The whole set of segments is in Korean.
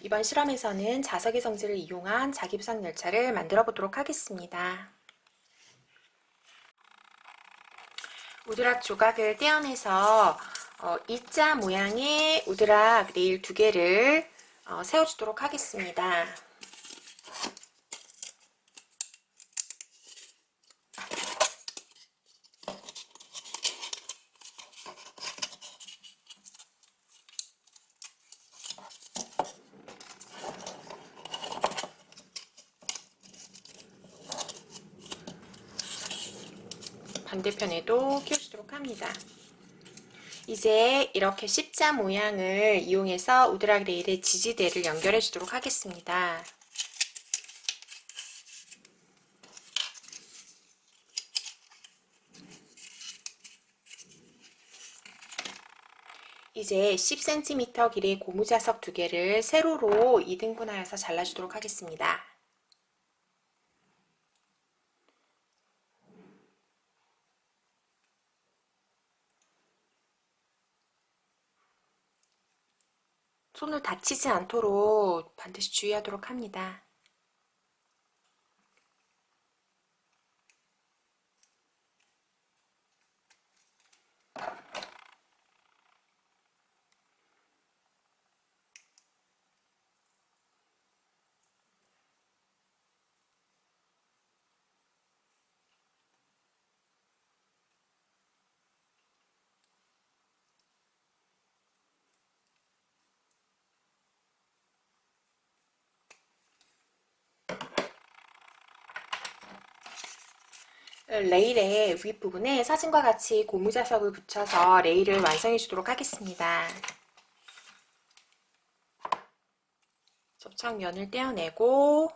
이번 실험에서는 자석의 성질을 이용한 자기부상 열차를 만들어 보도록 하겠습니다. 우드락 조각을 떼어내서 어, E자 모양의 우드락 레일 두 개를 어, 세워주도록 하겠습니다. 반대편에도 끼워주도록 합니다. 이제 이렇게 십자 모양을 이용해서 우드락 레일의 지지대를 연결해 주도록 하겠습니다. 이제 10cm 길이의 고무자석 두 개를 세로로 2등분하여서 잘라주도록 하겠습니다. 손을 다치지 않도록 반드시 주의하도록 합니다. 레일의 윗부분에 사진과 같이 고무자석을 붙여서 레일을 완성해 주도록 하겠습니다. 접착면을 떼어내고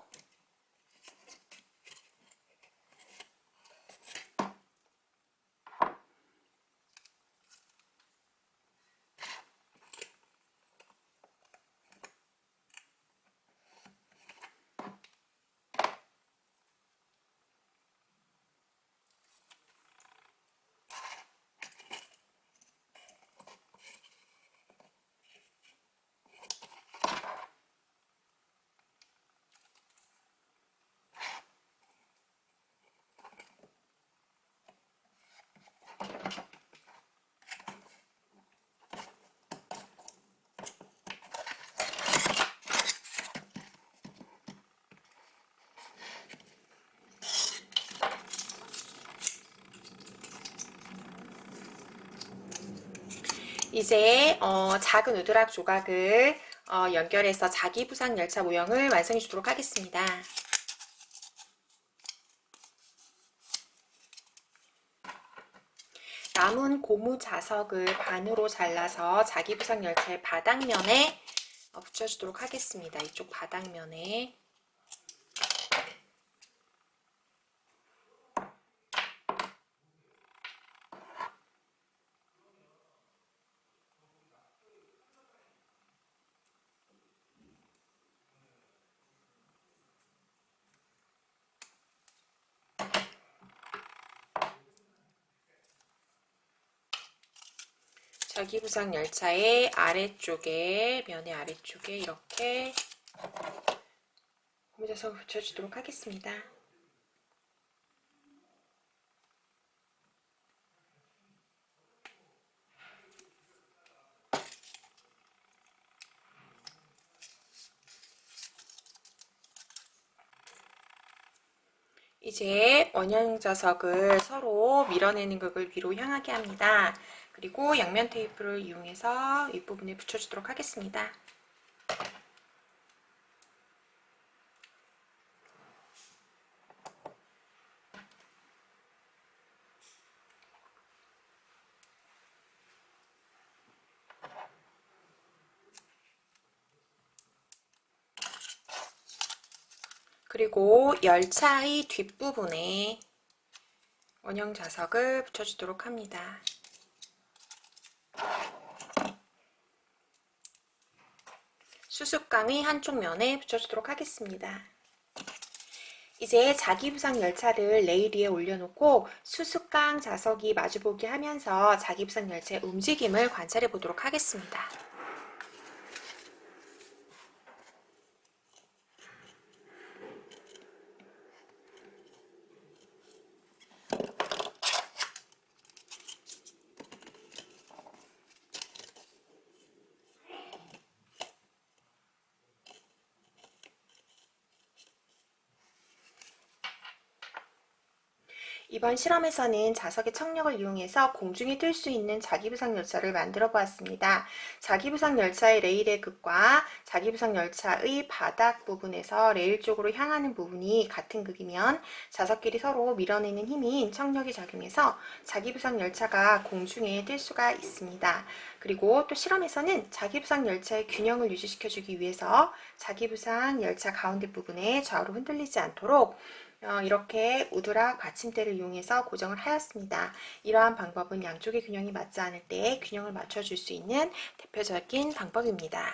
이제 어, 작은 우드락 조각을 어, 연결해서 자기 부상 열차 모형을 완성해 주도록 하겠습니다. 남은 고무 자석을 반으로 잘라서 자기 부상 열차의 바닥면에 어, 붙여주도록 하겠습니다. 이쪽 바닥면에 자기부상 열차의 아래쪽에 면의 아래쪽에 이렇게 고무자석을 붙여주도록 하겠습니다. 이제 원형 자석을 서로 밀어내는 극을 위로 향하게 합니다. 그리고 양면 테이프를 이용해서 윗부분에 붙여주도록 하겠습니다. 그리고 열차의 뒷부분에 원형 자석을 붙여주도록 합니다. 수습강의 한쪽 면에 붙여주도록 하겠습니다. 이제 자기부상 열차를 레일 위에 올려놓고 수습강 자석이 마주보게 하면서 자기부상 열차의 움직임을 관찰해 보도록 하겠습니다. 이번 실험에서는 자석의 청력을 이용해서 공중에 뜰 수 있는 자기부상 열차를 만들어 보았습니다. 자기부상 열차의 레일의 극과 자기부상 열차의 바닥 부분에서 레일 쪽으로 향하는 부분이 같은 극이면 자석끼리 서로 밀어내는 힘인 청력이 작용해서 자기부상 열차가 공중에 뜰 수가 있습니다. 그리고 또 실험에서는 자기부상 열차의 균형을 유지시켜주기 위해서 자기부상 열차 가운데 부분에 좌우로 흔들리지 않도록 어, 이렇게 우드락 받침대를 이용해서 고정을 하였습니다. 이러한 방법은 양쪽의 균형이 맞지 않을 때 균형을 맞춰줄 수 있는 대표적인 방법입니다.